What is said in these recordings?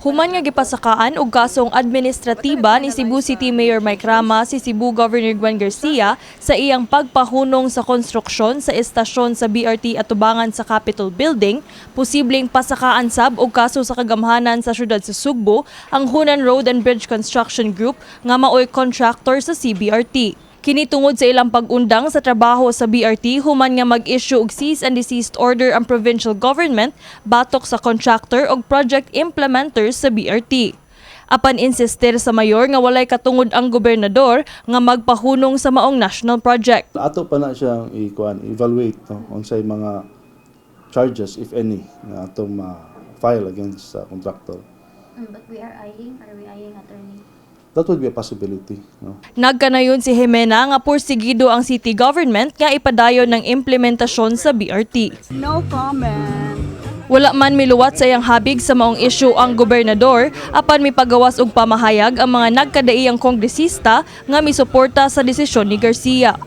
Human nga gipasakaan og kasong administratiba ni Cebu City Mayor Mike Rama si Cebu Governor Gwen Garcia sa iyang pagpahunong sa konstruksyon sa estasyon sa BRT atubangan sa Capitol Building, posibleng pasakaan sab og kaso sa kagamhanan sa syudad sa Sugbo ang Hunan Road and Bridge Construction Group nga maoy contractor sa CBRT. Kini tungod sa ilang pag-undang sa trabaho sa BRT human nga mag-issue og cease and desist order ang provincial government batok sa contractor og project implementers sa BRT. Apan insistir sa mayor nga walay katungod ang gobernador nga magpahunong sa maong national project. ato pa na siyang i-kuan, evaluate no, unsay mga charges if any na atong ma-file against sa contractor. Mm, but we are eyeing, are we eyeing attorney? That would be a possibility. No? Nagkanayon si Jimena nga porsigido ang city government nga ipadayon ng implementasyon sa BRT. No comment. Wala man miluwat sa iyang habig sa maong issue ang gobernador, apan mipagawas og pamahayag ang mga nagkadaiyang kongresista nga misuporta sa desisyon ni Garcia.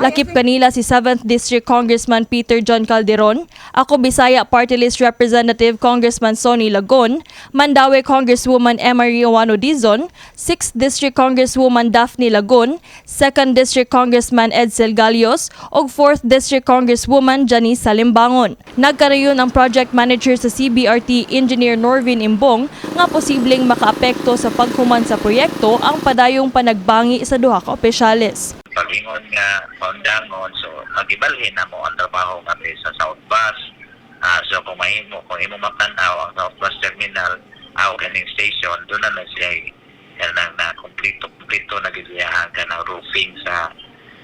Lakip kanila si 7th District Congressman Peter John Calderon, ako Bisaya Party List Representative Congressman Sonny Lagon, Mandawi Congresswoman Emma Riowano Dizon, 6th District Congresswoman Daphne Lagon, 2nd District Congressman Edsel Galios, ug 4th District Congresswoman Janice Salimbangon. Nagkarayon ang project manager sa CBRT Engineer Norvin Imbong nga posibleng makaapekto sa paghuman sa proyekto ang padayong panagbangi sa duha ka opisyales. Pagingon nga paundangon so magibalhin na mo ang trabaho natin sa South Bus. Ah, so kung mahimo kung imo matanaw ang South Bus Terminal aw kaning station doon na na siya yan na, kumplito kumplito na gidiyahan ka ng roofing sa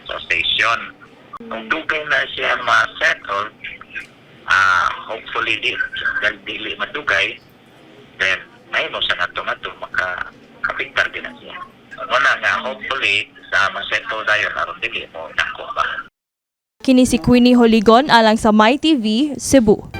sa station. Kung dugay na siya ma-settle ah hopefully di dahil dili madugay then mahimo sa nato nato maka kapigtar din na siya. Muna nga hopefully sa ba Kini si Queenie Holigon alang sa My TV, Cebu.